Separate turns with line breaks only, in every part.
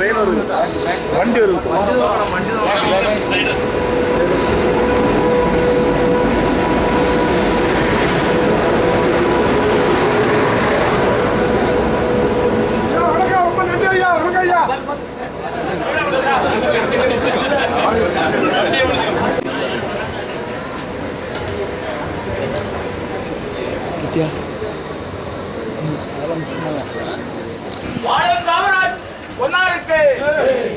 வண்டி வரும்
வணக்கம் ரொம்ப நன்றி
பொன்னாருக்கு.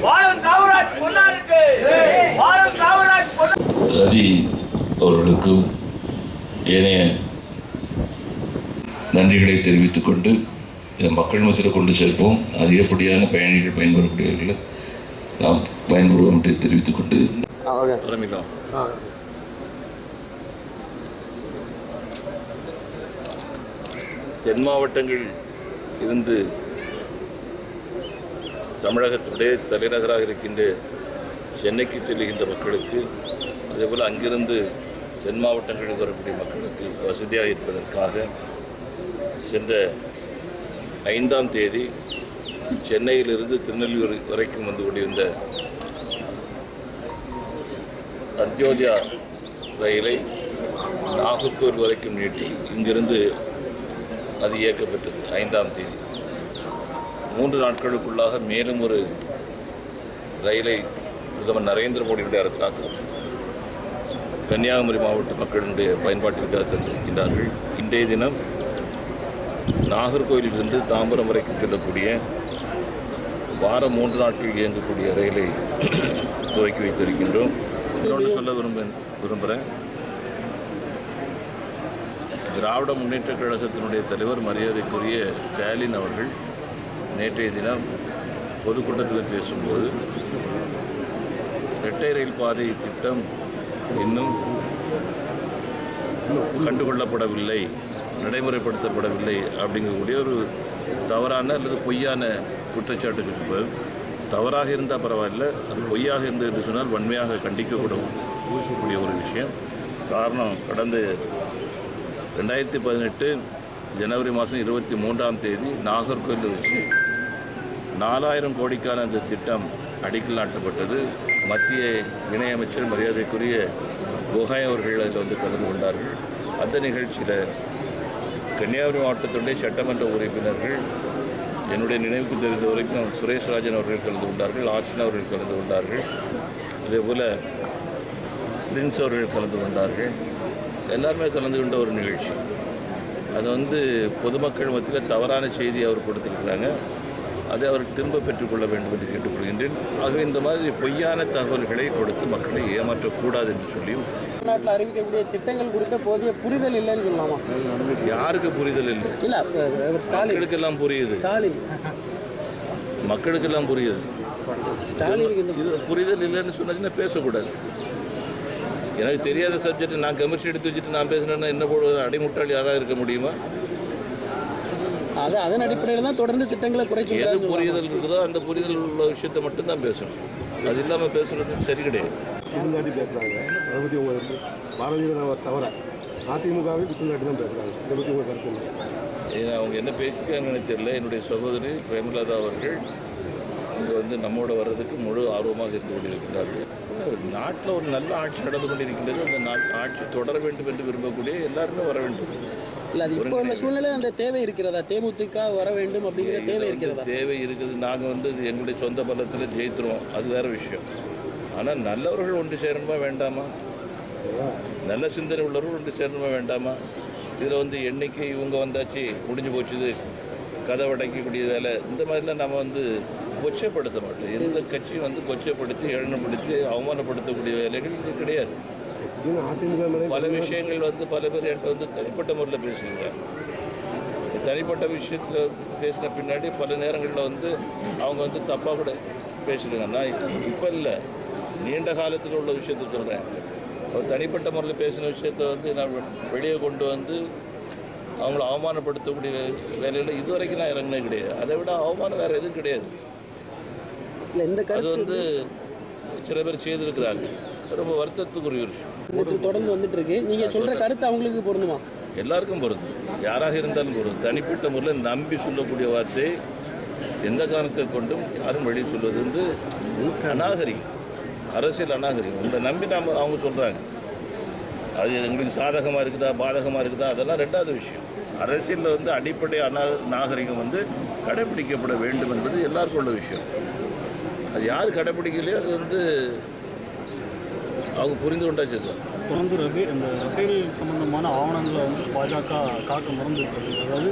வாழும் காமராஜ் பொன்னாருக்கு. வாழும் காமராஜ் பொன்னா
ரதி அவர்களுக்கும் ஏனைய நன்றிகளை தெரிவித்துக் கொண்டு இதை மக்கள் மத்தியில் கொண்டு சேர்ப்போம் அதிகப்படியான பயணிகள் பயன்பெறக்கூடியவர்களை நாம் பயன்பெறுவோம் என்று தெரிவித்துக் கொண்டு தென் மாவட்டங்கள் இருந்து தமிழகத்துடைய தலைநகராக இருக்கின்ற சென்னைக்கு செல்கின்ற மக்களுக்கு அதேபோல் அங்கிருந்து தென் மாவட்டங்களில் வரக்கூடிய மக்களுக்கு வசதியாக இருப்பதற்காக சென்ற ஐந்தாம் தேதி சென்னையிலிருந்து திருநெல்வேலி வரைக்கும் வந்து கொண்டிருந்த அத்தியோதயா ரயிலை நாகர்கோவில் வரைக்கும் நீட்டி இங்கிருந்து அது இயக்கப்பட்டது ஐந்தாம் தேதி. மூன்று நாட்களுக்குள்ளாக மேலும் ஒரு ரயிலை பிரதமர் நரேந்திர மோடியுடைய அரசாங்கம் கன்னியாகுமரி மாவட்ட மக்களுடைய பயன்பாட்டிற்காக தந்திருக்கின்றார்கள் இன்றைய தினம் நாகர்கோவிலிருந்து தாம்பரம் வரைக்கும் செல்லக்கூடிய வாரம் மூன்று நாட்கள் இயங்கக்கூடிய ரயிலை துவக்கி வைத்திருக்கின்றோம். இதோடு சொல்ல விரும்ப விரும்புகிறேன். திராவிட முன்னேற்ற கழகத்தினுடைய தலைவர் மரியாதைக்குரிய ஸ்டாலின் அவர்கள் நேற்றைய தினம் பொதுக்கூட்டத்தில் பேசும்போது இரட்டை ரயில் பாதை திட்டம் இன்னும் கண்டுகொள்ளப்படவில்லை நடைமுறைப்படுத்தப்படவில்லை அப்படிங்கக்கூடிய ஒரு தவறான அல்லது பொய்யான குற்றச்சாட்டு சொல்லுவார் தவறாக இருந்தால் பரவாயில்ல அது பொய்யாக இருந்தது என்று சொன்னால் வன்மையாக கண்டிக்கக்கூட கூடிய ஒரு விஷயம். காரணம் கடந்த ரெண்டாயிரத்தி பதினெட்டு ஜனவரி மாதம் இருபத்தி மூன்றாம் தேதி நாகர்கோவில் வச்சு நாலாயிரம் கோடிக்கான அந்த திட்டம் அடிக்கல் நாட்டப்பட்டது மத்திய இணையமைச்சர் மரியாதைக்குரிய குஹாய் அவர்கள் அதில் வந்து கலந்து கொண்டார்கள். அந்த நிகழ்ச்சியில் கன்னியாகுமரி மாவட்டத்துடைய சட்டமன்ற உறுப்பினர்கள் என்னுடைய நினைவுக்கு தெரிந்த வரைக்கும் சுரேஷ் ராஜன் அவர்கள் கலந்து கொண்டார்கள் ஆசின் அவர்கள் கலந்து கொண்டார்கள். அதே போல் பிரின்ஸ் அவர்கள் கலந்து கொண்டார்கள். எல்லாருமே கலந்து கொண்ட ஒரு நிகழ்ச்சி. அது வந்து பொதுமக்கள் மத்தியில் தவறான செய்தி அவர் கொடுத்துருக்குறாங்க. அதை அவர் திரும்ப பெற்றுக்கொள்ள வேண்டும் என்று கேட்டுக்கொள்கின்றேன். ஆகவே இந்த மாதிரி பொய்யான தகவல்களை கொடுத்து மக்களை ஏமாற்றக்கூடாது என்று சொல்லியும்
தமிழ்நாட்டில் அறிவிக்கக்கூடிய திட்டங்கள் குறித்த போதிய புரிதல் இல்லைன்னு சொல்லலாமா
யாருக்கு புரிதல் இல்லை?
இல்ல
மக்களுக்கெல்லாம் புரியுது.
ஸ்டாலின்.
மக்களுக்கெல்லாம் புரியுது.
ஸ்டாலினுக்கு
இது புரிதல் இல்லைன்னு சொன்னாச்சுன்னா பேசக்கூடாது? எனக்கு தெரியாத சப்ஜெக்ட் நான் கெமிஸ்ட்ரி எடுத்து வச்சுட்டு நான் பேசினேன்னா என்ன போட அடிமுட்டாள் யாராக இருக்க முடியுமா?
அது அதன் அடிப்படையில் தான் தொடர்ந்து திட்டங்களை குறைச்சி
எது புரிதல் இருக்குதோ அந்த புரிதல் உள்ள விஷயத்தை மட்டும்தான் பேசணும். அது இல்லாமல் பேசுறது சரி கிடையாது.
பிசுந்தாட்டி பேசுகிறாங்க அதை பற்றி உங்களுக்கு பாரதிய ஜனதா தவிர அதிமுகவே பிசுந்தாட்டி தான் பேசுகிறாங்க இதை பற்றி உங்கள் கருத்து என்ன?
ஏன்னா அவங்க என்ன பேசிக்காங்கன்னு தெரியல. என்னுடைய சகோதரி பிரேமலதா அவர்கள் இங்கே வந்து நம்மோட வர்றதுக்கு முழு ஆர்வமாக இருந்து கொண்டிருக்கிறார்கள். நாட்டில் ஒரு நல்ல ஆட்சி நடந்து கொண்டிருக்கின்றது. அந்த நாட் ஆட்சி தொடர வேண்டும் என்று விரும்பக்கூடிய எல்லாருமே வர வேண்டும்.
இல்ல அது இப்போ உள்ள சூழ்நிலை அந்த தேவை இருக்கிறதா? தேமுதிக வர வேண்டும் அப்படிங்கிற தேவை இருக்கிறதா?
தேவை இருக்குது. நாங்கள் வந்து எங்களுடைய சொந்த பலத்தில் ஜெயித்துருவோம். அது வேற விஷயம். ஆனால் நல்லவர்கள் ஒன்று சேரணுமா வேண்டாமா? நல்ல சிந்தனை உள்ளவர்கள் ஒன்று சேரணுமா வேண்டாமா? இதில் வந்து எண்ணிக்கை இவங்க வந்தாச்சு முடிஞ்சு போச்சுது கதை உடைக்கக்கூடிய வேலை இந்த மாதிரிலாம் நம்ம வந்து கொச்சைப்படுத்த மாட்டோம். எந்த கட்சியும் வந்து கொச்சைப்படுத்தி ஏளனப்படுத்தி அவமானப்படுத்தக்கூடிய வேலைகள் இது கிடையாது. பல விஷயங்கள் வந்து பல பேர் என்கிட்ட வந்து தனிப்பட்ட முறையில் பேசுகிறாங்க தனிப்பட்ட விஷயத்தில் பேசின பின்னாடி பல நேரங்களில் வந்து அவங்க வந்து தப்பாக கூட பேசிடுங்க. நான் இப்போ இல்லை. நீண்ட காலத்தில் உள்ள விஷயத்த சொல்கிறேன் ஒரு தனிப்பட்ட முறையில் பேசின விஷயத்த வந்து நான் வெளியே கொண்டு வந்து அவங்கள அவமானப்படுத்தக்கூடிய வேலையில் இதுவரைக்கும் நான் இறங்கினே கிடையாது. அதை விட அவமானம் வேறு எதுவும் கிடையாது.
இல்ல இந்த
அது
கருத்து
வந்து சில பேர் செய்திருக்கிறாங்க. ரொம்ப வருத்தத்துக்குரிய விஷயம்.
தொடர்ந்து வந்துட்டு இருக்கு நீங்க சொல்ற கருத்து அவங்களுக்கு பொருந்துமா?
எல்லாருக்கும் பொருந்தும். யாராக இருந்தாலும் பொருந்தும். தனிப்பட்ட முறையில் நம்பி சொல்லக்கூடிய வார்த்தை எந்த காரணத்தை கொண்டும் யாரும் வெளியே சொல்வது வந்து அநாகரிகம். அரசியல் அநாகரிகம். உங்களை நம்பி நாம் அவங்க சொல்கிறாங்க அது எங்களுக்கு சாதகமாக இருக்குதா பாதகமாக இருக்குதா? அதெல்லாம் ரெண்டாவது விஷயம். அரசியலில் வந்து அடிப்படை அநா நாகரிகம் வந்து கடைபிடிக்கப்பட வேண்டும் என்பது எல்லாருக்கும் உள்ள விஷயம். அது யார் கடைபிடிக்கலையோ அது வந்து அவங்க புரிந்து கொண்டா சரிதான்
தொடர்ந்து ரபி இந்த ரஃபேல் சம்பந்தமான ஆவணங்களை வந்து பாஜக காக்க மறந்துவிட்டது. அதாவது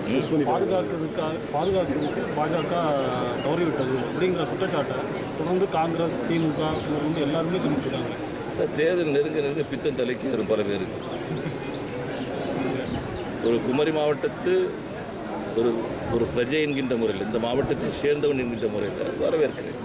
பாதுகாக்கிறதுக்காக பாதுகாக்கிறதுக்கு பாஜக தவறிவிட்டது அப்படிங்கிற குற்றச்சாட்டை தொடர்ந்து காங்கிரஸ் திமுக வந்து எல்லாருமே சொல்லிட்டு இருக்காங்க
சார் தேர்தல் நெருங்க நெருங்க பித்தம் தலைக்கு வரும் பல பேருக்கு ஒரு குமரி மாவட்டத்து ஒரு ஒரு பிரஜை என்கின்ற முறையில் இந்த மாவட்டத்தை சேர்ந்தவன் என்கின்ற முறையில் வரவேற்கிறேன்.